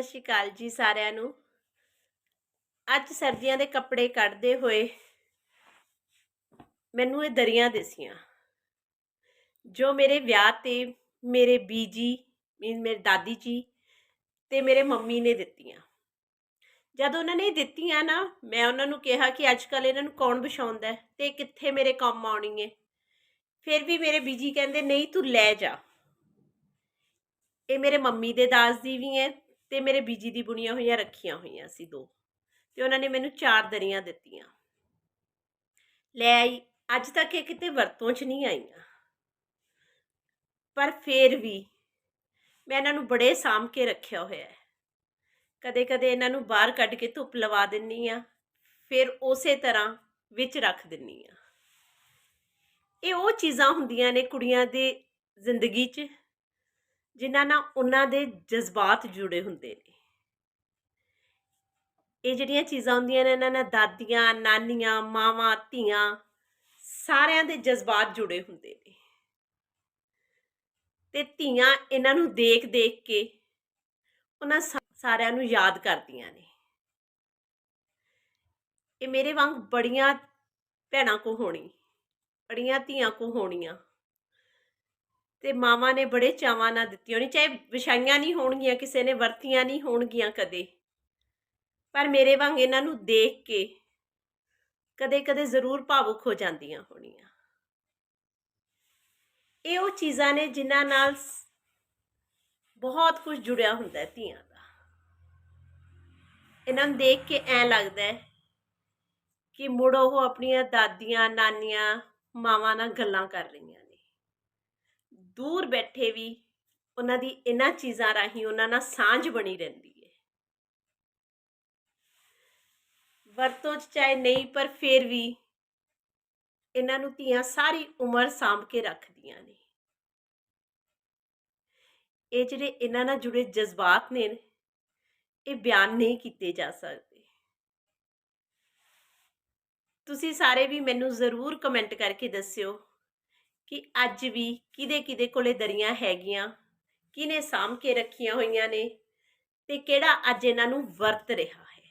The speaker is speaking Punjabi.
ਸਤਿ ਸ਼੍ਰੀ ਅਕਾਲ ਜੀ ਸਾਰਿਆਂ ਨੂੰ। ਅੱਜ ਸਰਦੀਆਂ ਦੇ ਕੱਪੜੇ ਕੱਢਦੇ ਹੋਏ ਮੈਨੂੰ ਇਹ ਦਰੀਆਂ ਦਿਸੀਆਂ। ਜੋ ਮੇਰੇ ਵਿਆਹ ਤੇ ਮੇਰੇ ਬੀਜੀ, ਮੀਨ ਮੇਰੇ ਦਾਦੀ ਜੀ ਤੇ ਮੇਰੇ ਮੰਮੀ ਨੇ ਦਿੱਤੀਆਂ। ਜਦ ਉਹਨਾਂ ਨੇ ਦਿੱਤੀਆਂ ਨਾ, ਮੈਂ ਉਹਨਾਂ ਨੂੰ ਕਿਹਾ ਕਿ ਅੱਜ ਕੱਲ ਇਹਨਾਂ ਨੂੰ ਕੌਣ ਵਿਛਾਉਂਦਾ ਤੇ ਕਿੱਥੇ ਮੇਰੇ ਕੰਮ ਆਉਣੀ ਹੈ। ਫਿਰ ਵੀ ਮੇਰੇ ਬੀਜੀ ਕਹਿੰਦੇ, ਨਹੀਂ, ਤੂੰ ਲੈ ਜਾ। ਇਹ ਮੇਰੇ ਮੰਮੀ ਦੇ ਦਾਸ ਦੀ ਵੀ ਹੈ ਤੇ ਮੇਰੇ ਬੀਜੀ ਦੀ ਬੁਣੀਆਂ ਹੋਈਆਂ ਰੱਖੀਆਂ ਹੋਈਆਂ ਸੀ ਦੋ, ਤੇ ਉਹਨਾਂ ਨੇ ਮੈਨੂੰ ਚਾਰ ਦਰੀਆਂ ਦਿੱਤੀਆਂ। ਲੈ ਆਈ, ਅੱਜ ਤੱਕ ਇਹ ਕਿਤੇ ਵਰਤੋਂ 'ਚ ਨਹੀਂ ਆਈਆਂ। ਪਰ ਫੇਰ ਵੀ ਮੈਂ ਇਹਨਾਂ ਨੂੰ ਬੜੇ ਸਾਂਭ ਕੇ ਰੱਖਿਆ ਹੋਇਆ ਹੈ। ਕਦੇ ਕਦੇ ਇਹਨਾਂ ਨੂੰ ਬਾਹਰ ਕੱਢ ਕੇ ਧੁੱਪ ਲਵਾ ਦਿੰਨੀ ਆ, ਫਿਰ ਉਸੇ ਤਰ੍ਹਾਂ ਵਿੱਚ ਰੱਖ ਦਿੰਨੀ ਆ। ਇਹ ਉਹ ਚੀਜ਼ਾਂ ਹੁੰਦੀਆਂ ਨੇ ਕੁੜੀਆਂ ਦੇ ਜ਼ਿੰਦਗੀ 'ਚ ਜਿਨ੍ਹਾਂ ਨਾਲ ਉਹਨਾਂ ਦੇ ਜਜ਼ਬਾਤ ਜੁੜੇ ਹੁੰਦੇ ਨੇ। ਇਹ ਜਿਹੜੀਆਂ ਚੀਜ਼ਾਂ ਹੁੰਦੀਆਂ ਨੇ, ਇਹਨਾਂ ਨਾਲ ਦਾਦੀਆਂ, ਨਾਨੀਆਂ, ਮਾਵਾਂ, ਧੀਆਂ ਸਾਰਿਆਂ ਦੇ ਜਜ਼ਬਾਤ ਜੁੜੇ ਹੁੰਦੇ ਨੇ। ਤੇ ਧੀਆਂ ਇਹਨਾਂ ਨੂੰ ਦੇਖ ਦੇਖ ਕੇ ਉਹਨਾਂ ਸਾ- ਸਾਰਿਆਂ ਨੂੰ ਯਾਦ ਕਰਦੀਆਂ ਨੇ। ਇਹ ਮੇਰੇ ਵਾਂਗ ਬੜੀਆਂ ਭੈਣਾਂ ਕੋ ਹੋਣੀ, ਬੜੀਆਂ ਧੀਆਂ ਕੋ ਹੋਣੀਆਂ। ਤੇ ਮਾਵਾਂ ਨੇ ਬੜੇ ਚਾਵਾਂ ਨਾਲ ਦਿੱਤੀ ਹੋਣੀ ਚਾਹੇ ਵਿਛਾਈਆਂ ਨਹੀਂ ਹੋਣਗੀਆਂ, ਕਿਸੇ ਨੇ ਵਰਤੀਆਂ ਨਹੀਂ ਹੋਣਗੀਆਂ ਕਦੇ। ਪਰ ਮੇਰੇ ਵਾਂਗ ਇਹਨਾਂ ਨੂੰ ਦੇਖ ਕੇ ਕਦੇ-ਕਦੇ ਜ਼ਰੂਰ ਭਾਵੁਕ ਹੋ ਜਾਂਦੀਆਂ ਹੋਣੀਆਂ। ਇਹ ਉਹ ਚੀਜ਼ਾਂ ਨੇ ਜਿਨ੍ਹਾਂ ਨਾਲ ਬਹੁਤ ਕੁਝ ਜੁੜਿਆ ਹੁੰਦਾ ਹੈ ਧੀਆਂ ਦਾ। ਇਹਨਾਂ ਨੂੰ ਦੇਖ ਕੇ ਐਂ ਲੱਗਦਾ ਹੈ ਕਿ ਮੁੜ ਉਹ ਆਪਣੀਆਂ ਦਾਦੀਆਂ, ਨਾਨੀਆਂ, ਮਾਵਾਂ ਨਾਲ ਗੱਲਾਂ ਕਰ ਰਹੀਆਂ ਦੂਰ ਬੈਠੇ ਵੀ ਉਹਨਾਂ ਦੀ ਇਹਨਾਂ ਚੀਜ਼ਾਂ ਰਾਹੀਂ ਉਹਨਾਂ ਨਾਲ ਸਾਂਝ ਬਣੀ ਰਹਿੰਦੀ ਹੈ। ਵਰਤੋਂ 'ਚ ਚਾਹੇ ਨਹੀਂ, ਪਰ ਫਿਰ ਵੀ ਇਹਨਾਂ ਨੂੰ ਧੀਆਂ ਸਾਰੀ ਉਮਰ ਸਾਂਭ ਕੇ ਰੱਖਦੀਆਂ ਨੇ। ਇਹ ਜਿਹੜੇ ਇਹਨਾਂ ਨਾਲ ਜੁੜੇ ਜਜ਼ਬਾਤ ਨੇ, ਇਹ ਬਿਆਨ ਨਹੀਂ ਕੀਤੇ ਜਾ ਸਕਦੇ। ਤੁਸੀਂ ਸਾਰੇ ਵੀ ਮੈਨੂੰ ਜ਼ਰੂਰ ਕਮੈਂਟ ਕਰਕੇ ਦੱਸਿਓ ਕਿ ਅੱਜ ਵੀ ਕਿਹਦੇ ਕਿਹਦੇ ਕੋਲੇ ਦਰੀਆਂ ਹੈਗੀਆਂ, ਕਿਹਨੇ ਸਾਂਭ ਕੇ ਰੱਖੀਆਂ ਹੋਈਆਂ ਨੇ ਤੇ ਕਿਹੜਾ ਅੱਜ ਇਹਨਾਂ ਨੂੰ ਵਰਤ ਰਿਹਾ ਹੈ।